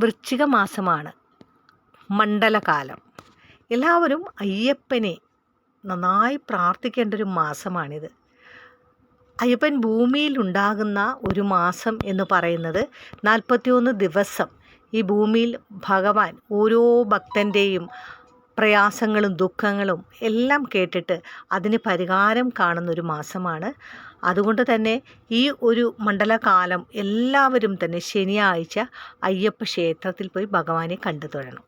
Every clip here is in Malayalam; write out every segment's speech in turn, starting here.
വൃശ്ചിക മാസമാണ് മണ്ഡലകാലം. എല്ലാവരും അയ്യപ്പനെ നന്നായി പ്രാർത്ഥിക്കേണ്ട ഒരു മാസമാണിത്. അയ്യപ്പൻ ഭൂമിയിൽ ഉണ്ടാകുന്ന ഒരു മാസം എന്ന് പറയുന്നത് നാൽപ്പത്തിയൊന്ന് ദിവസം. ഈ ഭൂമിയിൽ ഭഗവാൻ ഓരോ ഭക്തന്റെയും പ്രയാസങ്ങളും ദുഃഖങ്ങളും എല്ലാം കേട്ടിട്ട് അതിന് പരിഹാരം കാണുന്ന ഒരു മാസമാണ്. അതുകൊണ്ട് തന്നെ ഈ ഒരു മണ്ഡലകാലം എല്ലാവരും തന്നെ ശനിയാഴ്ച അയ്യപ്പ ക്ഷേത്രത്തിൽ പോയി ഭഗവാനെ കണ്ടു തൊഴണം.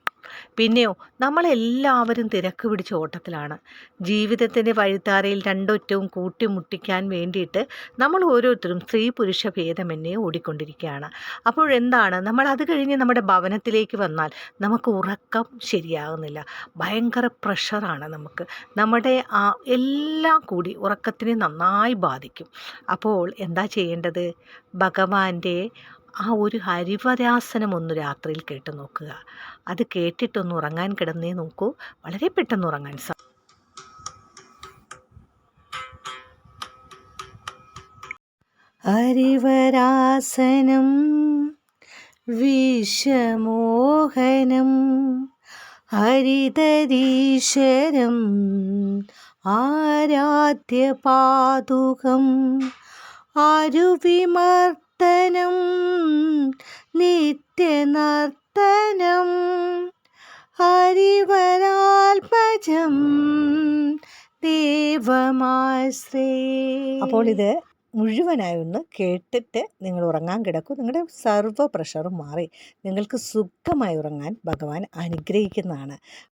പിന്നെയോ നമ്മളെല്ലാവരും തിരക്ക് പിടിച്ച ഓട്ടത്തിലാണ്. ജീവിതത്തിന്റെ വഴിത്താരയിൽ രണ്ടൊറ്റവും കൂട്ടിമുട്ടിക്കാൻ വേണ്ടിയിട്ട് നമ്മൾ ഓരോരുത്തരും സ്ത്രീ പുരുഷ ഭേദമന്യേ ഓടിക്കൊണ്ടിരിക്കുകയാണ്. അപ്പോഴെന്താണ്? നമ്മൾ അത് കഴിഞ്ഞ് നമ്മുടെ ഭവനത്തിലേക്ക് വന്നാൽ നമുക്ക് ഉറക്കം ശരിയാകുന്നില്ല. ഭയങ്കര പ്രഷറാണ് നമുക്ക്. നമ്മുടെ എല്ലാം കൂടി ഉറക്കത്തിനെ നന്നായി ബാധിക്കും. അപ്പോൾ എന്താ ചെയ്യേണ്ടത്? ഭഗവാന്റെ ആ ഒരു ഹരിവരാസനം ഒന്ന് രാത്രിയിൽ കേട്ട് നോക്കുക. അത് കേട്ടിട്ടൊന്ന് ഉറങ്ങാൻ കിടന്നേ നോക്കൂ. വളരെ പെട്ടെന്ന് ഉറങ്ങാൻ സാ ഹരിവരാസനം വിഷമോഹനം ഹരിതരീശ്വരം ആരാധ്യപാതുകം ആരുവിമർത്തനം നിത്യനർത്തനം ഹരിവരാൽപജം ദേവമാശ്രേ. അപ്പോൾ ഇത് മുഴുവനായി ഒന്ന് കേട്ടിട്ട് നിങ്ങൾ ഉറങ്ങാൻ കിടക്കും. നിങ്ങളുടെ സർവ പ്രഷറും മാറി. നിങ്ങൾക്ക് സുഖമായി ഉറങ്ങാൻ ഭഗവാൻ അനുഗ്രഹിക്കുന്നതാണ്.